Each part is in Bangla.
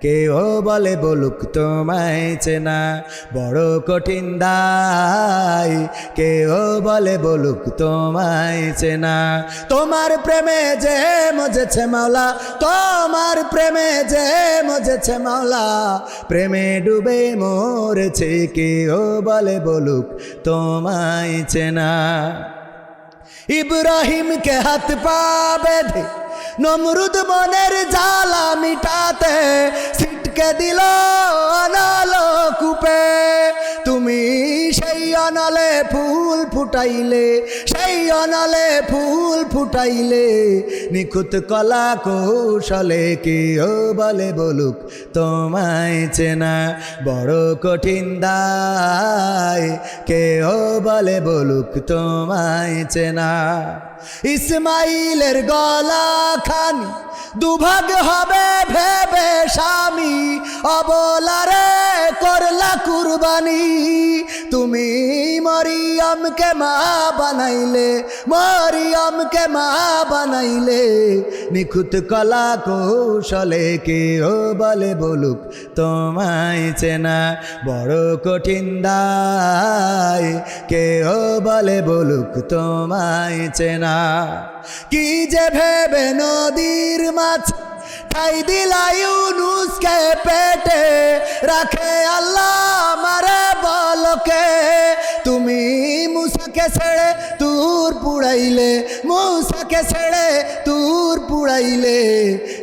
কেউ বলে বলুক তোমায় চেনা, বড় কঠিন দায়। কেউ বলে বলুক তোমায় চেনা, তোমার প্রেমে যে মজেছে মাওলা, তোমার প্রেমে যে মজেছে মাওলা। প্রেমে ডুবে মরেছে কেউ বলে বলুক তোমায় চেনা। ইব্রাহিমকে হাত পা বেঁধে নমরুদ মনের জ্বালা মিটাতে ছিটকে দিল ফুল ফুটাইলে, সেই অনালে ফুল ফুটাইলে, নিখুঁত কলা কৌশলে কেউ বলে বলুক, তোমায় চেনা বড় কঠিন দায় কেউ বলে বলুক, তোমায় চেনা। ইসমাইলের গলা খানি, দুভাগ হবে ভেবে স্বামী, অবলারে করলা কুরবানি, তুমি মরিয়মকে মা বানাইলে মরিয়মকে মা বানাইলে, নিখুঁত কলা কৌশলে কেউ বলে বলুক, তোমায় চেনা বড় কঠিন দায়। কেউ বলে বলুক, তোমায় চেনা। কি যে ভেবে নদীর মাছ, ঠাই দিলাই উনুসকে পেটে, রাখে আল্লাহ মারে বলকে। মুসাকে ছেড়ে তুর পুড়াইলে, মুসাকে ছেড়ে তুর পুড়াইলে।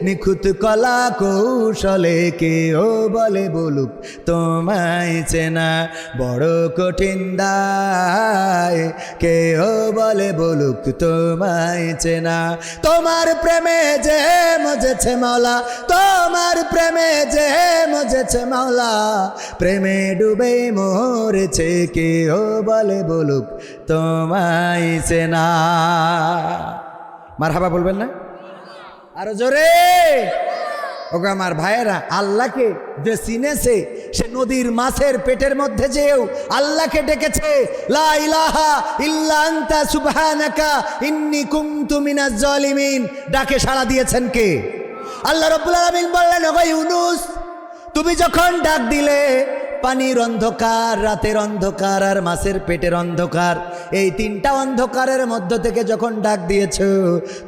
নিখুঁত কলা কৌশলে কেউ বলে বলুক, তোমায় চেনা বড় কঠিন দায়। কেউ বলে বলুক, তোমায় চেনা তোমার প্রেমে যে মজেছে মাওলা, তোমার প্রেমে যে মজেছে মাওলা। প্রেমে ডুবে মরেছে কেউ বলে বলুক, তোমায় চেনা মার হাবা বলবেন না? আরও জোরে। ওকে আমার ভাইয়েরা, আল্লাহকে যে চিনেছে, সে নদীর মাছের পেটের মধ্যে যেও আল্লাহকে ডেকেছে। ডাকে সাড়া দিয়েছেন কে? আল্লাহ রাব্বুল আলামিন বললেন, ওগো ইউনুস, তুমি যখন ডাক দিলে পানির অন্ধকার, রাতের অন্ধকার আর মাছের পেটের অন্ধকার। এই তিনটা অন্ধকারের মধ্য থেকে যখন ডাক দিয়েছ,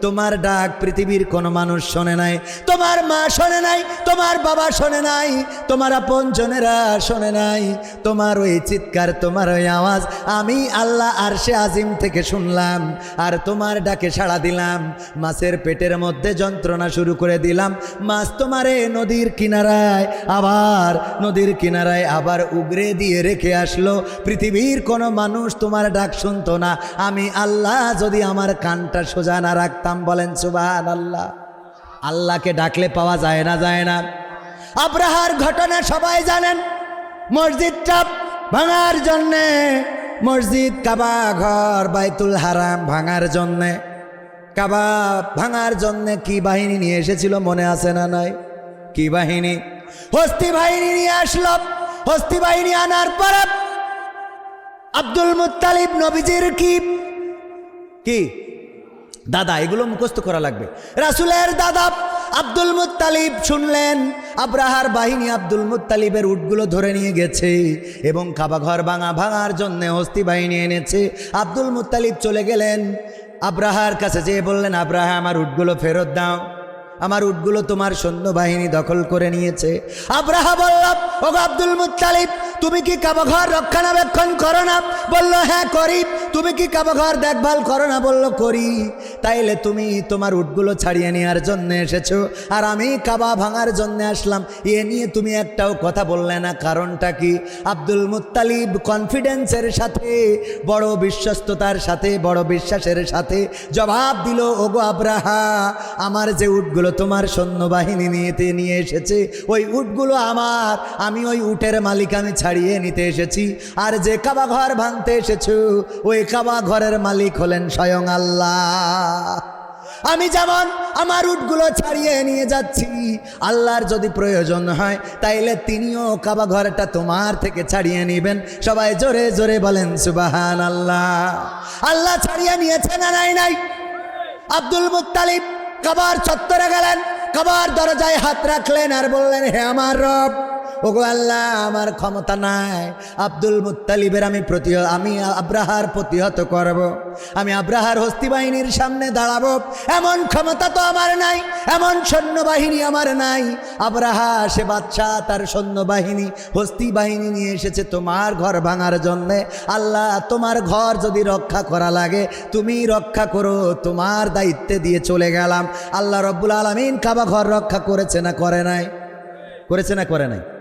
তোমার ডাক পৃথিবীর কোনো মানুষ শোনে নাই, তোমার মা শোনে নাই, তোমার বাবা শোনে নাই, তোমার আপনজনেরা শোনে নাই, তোমার ওই চিৎকার, তোমার ওই আওয়াজ আমি আল্লাহ আর সে আজিম থেকে শুনলাম, আর তোমার ডাকে সাড়া দিলাম, মাছের পেটের মধ্যে যন্ত্রণা শুরু করে দিলাম, মাছ তোমারে নদীর কিনারায়, আবার নদীর কিনারায় আবার উগরে দিয়ে রেখে আসলো। পৃথিবীর কোনো মানুষ তোমার ডাক শুনতো না। আমি আল্লাহ যদি আমার কানটা সোজা না রাখতাম, বলেন সুবান আল্লাহ আল্লাহকে ডাকলে পাওয়া যায় না যায় না। আব্রাহার ঘটনা সবাই জানেন। মসজিদটা ভাঙার জন্যে, মসজিদ কাবা ঘর বাইতুল হারাম ভাঙার জন্যে। কাবা ভাঙার জন্যে কি বাহিনী নিয়ে এসেছিল মনে আছে না নাই? কি বাহিনী? হস্তি বাহিনী নিয়ে আসলো। হস্তি বাহিনী আনার পর আব্দুল মুত্তালিব নবীজির কি? কি? দাদা, এগুলো মুখস্থ করা লাগবে। রাসুলের দাদা আব্দুল মুত্তালিব শুনলেন, আব্রাহার বাহিনী আব্দুল মুতালিবের উটগুলো ধরে নিয়ে গেছে এবং খাবা ঘর ভাঙা ভাঙার জন্য হস্তি বাহিনী এনেছে। আব্দুল মুত্তালিব চলে গেলেন, আব্রাহার কাছে যেয়ে বললেন, আব্রাহা, আমার উটগুলো ফেরত দাও। আমার উটগুলো তোমার সৈন্যবাহিনী দখল করে নিয়েছে। আব্রাহা বললাম ও আব্দুল মুত্তালিব তুমি কি কাবাঘর রক্ষণাবেক্ষণ করো না? বলল হ্যাঁ করি। তুমি কি কাবাঘর দেখভাল করো না? বলল, করি। তাইলে তুমি তোমার উটগুলো ছাড়িয়ে নেওয়ার জন্য এসেছ, আর আমি কাবা ভাঙার জন্য আসলাম। এ নিয়ে তুমি একটাও কথা বললে না, কারণটা কি? আব্দুল মুত্তালিব কনফিডেন্সের সাথে, বড় বিশ্বস্ততার সাথে, বড় বিশ্বাসের সাথে জবাব দিল, ওগো আব্রাহা, আমার যে উটগুলো তোমার সৈন্যবাহিনী নিয়েতে নিয়ে এসেছে, ওই উটগুলো আমার। আমি ওই উটের মালিক, আমি ছাড়িয়ে নিতে এসেছি। আর যে কাবা ঘর ভাঙতে এসেছ, ওই কাবা ঘরের মালিক হলেন স্বয়ং আল্লাহ। আমি যেমন আমার উটগুলো ছাড়িয়ে নিয়ে যাচ্ছি, আল্লাহর যদি প্রয়োজন হয়, তাইলে তিনিও কাবা ঘরটা তোমার থেকে ছাড়িয়ে নেবেন। সবাই জোরে জোরে বলেন সুবাহান আল্লাহ আল্লাহ ছাড়িয়ে নিয়েছে না নাই নাই? আব্দুল মুত্তালিব কাবার চত্বরে গেলেন, কাবার দরজায় হাত রাখলেন আর বললেন, হে আমার রব ওগো আল্লাহ, আমার ক্ষমতা নাই। আব্দুল মুত্তালিবের আমি প্রতি আমি আব্রাহার প্রতিহত করব। আমি আব্রাহার হস্তি বাহিনীর সামনে দাঁড়াবো। এমন ক্ষমতা তো আমার নাই, এমন সৈন্যবাহিনী আমার নাই। আব্রাহা, সে বাচ্চা তার সৈন্যবাহিনী হস্তি বাহিনী নিয়ে এসেছে তোমার ঘর ভাঙার জন্যে। আল্লাহ, তোমার ঘর যদি রক্ষা করা লাগে, তুমি রক্ষা করো, তোমার দায়িত্বে দিয়ে চলে গেলাম। আল্লাহ রব্বুল আলমিন কাবা ঘর রক্ষা করেছে না করে নাই? করেছে না করে নাই?